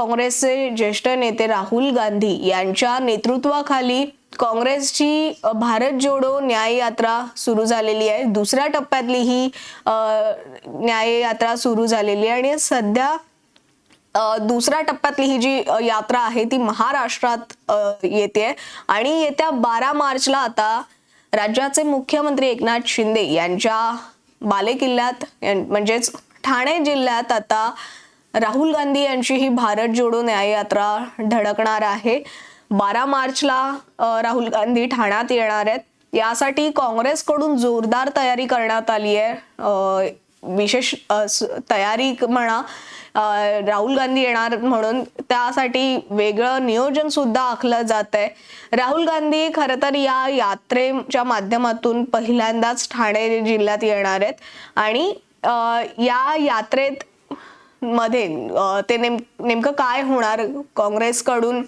काँग्रेसचे ज्येष्ठ नेते राहुल गांधी यांच्या नेतृत्वाखाली काँग्रेसची भारत जोडो न्याय यात्रा सुरू झालेली आहे. दुसऱ्या टप्प्यातली ही न्याय यात्रा सुरू झालेली आहे. आणि सध्या दुसऱ्या टप्प्यातली ही जी यात्रा आहे ती महाराष्ट्रात येते. आणि येत्या बारा मार्चला आता राज्याचे मुख्यमंत्री एकनाथ शिंदे यांच्या बालेकिल्ल्यात यां- म्हणजेच ठाणे जिल्ह्यात आता राहुल गांधी यांची ही भारत जोडो न्याययात्रा धडकणार आहे. बारा मार्चला राहुल गांधी ठाण्यात येणार आहेत. यासाठी काँग्रेसकडून जोरदार तयारी करण्यात आली आहे. विशेष तयारी म्हणा राहुल गांधी येणार म्हणून त्यासाठी वेगळं नियोजन सुद्धा आखलं जात आहे. राहुल गांधी खरं तर या यात्रेच्या माध्यमातून पहिल्यांदाच ठाणे जिल्ह्यात येणार आहेत. आणि या यात्रेत मध्ये ते नेम नेमकं काय होणार? काँग्रेसकडून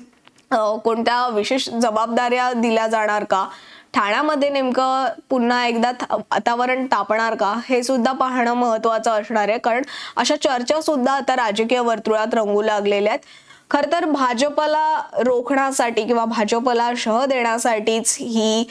कोणत्या विशेष जबाबदाऱ्या दिल्या जाणार का? ठाण्यामध्ये नेमकं पुन्हा एकदा था- वातावरण तापणार का? हे सुद्धा पाहणं महत्वाचं असणार आहे. कारण अशा चर्चा सुद्धा आता राजकीय वर्तुळात रंगू लागलेल्या आहेत. खर तर भाजपला रोखण्यासाठी किंवा भाजपला शह देण्यासाठीच ही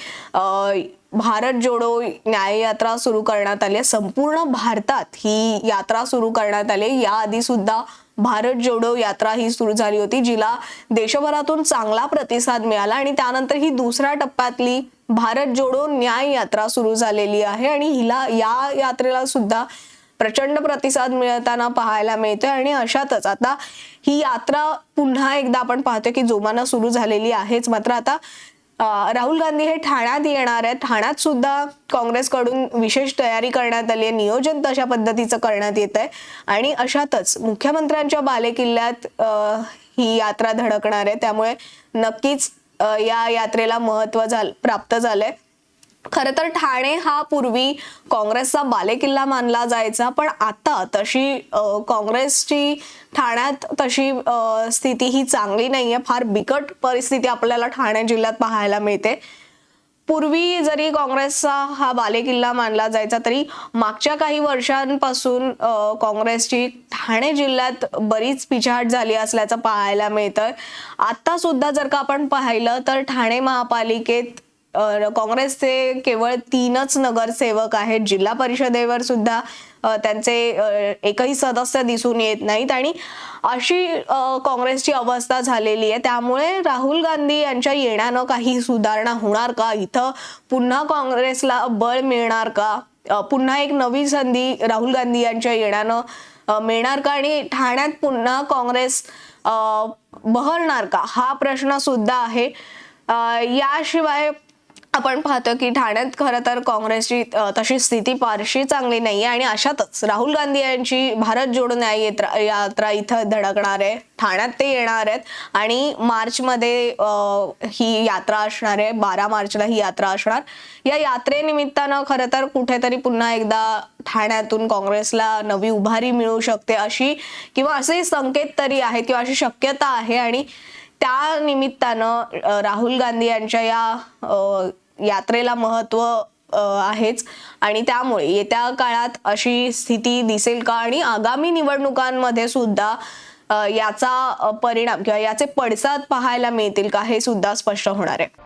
भारत जोडो न्याय यात्रा सुरू करण्यात आली आहे. संपूर्ण भारतात ही यात्रा सुरू करण्यात आली याआधी सुद्धा भारत जोडो यात्रा ही सुरू झाली होती जिला देशभरातून चांगला प्रतिसाद मिळाला आणि त्यानंतर ही दुसऱ्या टप्प्यातली भारत जोडो न्याय यात्रा सुरू झालेली आहे आणि हिला या यात्रेला सुद्धा प्रचंड प्रतिसाद मिळताना पाहायला मिळतोय आणि अशातच आता ही यात्रा पुन्हा एकदा आपण पाहतोय की जोमानं सुरू झालेली आहेच. मात्र आता राहुल गांधी हे ठाण्यात येणार आहेत. ठाण्यात सुद्धा काँग्रेसकडून विशेष तयारी करण्यात आली आहे. नियोजन तशा पद्धतीचं करण्यात येत आहे. आणि अशातच मुख्यमंत्र्यांच्या बालेकिल्ल्यात ही यात्रा धडकणार आहे. त्यामुळे नक्कीच या यात्रेला महत्त्व झालं प्राप्त झालंय. खरं तर ठाणे हा पूर्वी काँग्रेसचा बालेकिल्ला मानला जायचा पण आता तशी काँग्रेसची ठाण्यात तशी स्थिती ही चांगली नाही आहे फार बिकट परिस्थिती आपल्याला ठाणे जिल्ह्यात पाहायला मिळते. पूर्वी जरी काँग्रेसचा हा बालेकिल्ला मानला जायचा तरी मागच्या काही वर्षांपासून काँग्रेसची ठाणे जिल्ह्यात बरीच पिछाट झाली असल्याचं पाहायला मिळतं आता सुद्धा जर का आपण पाहिलं तर ठाणे महापालिकेत काँग्रेसचे केवळ तीनच नगरसेवक आहेत. जिल्हा परिषदेवर सुद्धा त्यांचे एकही सदस्य दिसून येत नाहीत. आणि अशी काँग्रेसची अवस्था झालेली आहे. त्यामुळे राहुल गांधी यांच्या येण्यानं काही सुधारणा होणार का? इथं पुन्हा काँग्रेसला बळ मिळणार का? पुन्हा एक नवी संधी राहुल गांधी यांच्या येण्यानं मिळणार का? आणि ठाण्यात पुन्हा काँग्रेस बहरणार का? हा प्रश्न सुद्धा आहे. याशिवाय आपण पाहतो की ठाण्यात खरं तर काँग्रेसची तशी स्थिती फारशी चांगली नाहीये आणि अशातच राहुल गांधी यांची भारत जोडो न्याय यात्रा यात्रा इथं धडकणार आहे. ठाण्यात ते येणार आहेत आणि मार्चमध्ये ही यात्रा असणार आहे. बारा मार्चला ही यात्रा असणार. या यात्रेनिमित्तानं खरं तर कुठेतरी पुन्हा एकदा ठाण्यातून काँग्रेसला नवी उभारी मिळू शकते अशी किंवा असे संकेत तरी आहेत किंवा अशी शक्यता आहे आणि त्या निमित्तानं राहुल गांधी यांच्या या यात्रेला महत्त्व आहेच. आणि त्यामुळे येत्या काळात अशी स्थिती दिसेल का? आणि आगामी निवडणुकांमध्ये सुद्धा याचा परिणाम किंवा याचे पडसाद पाहायला मिळतील का? हे सुद्धा स्पष्ट होणार आहे.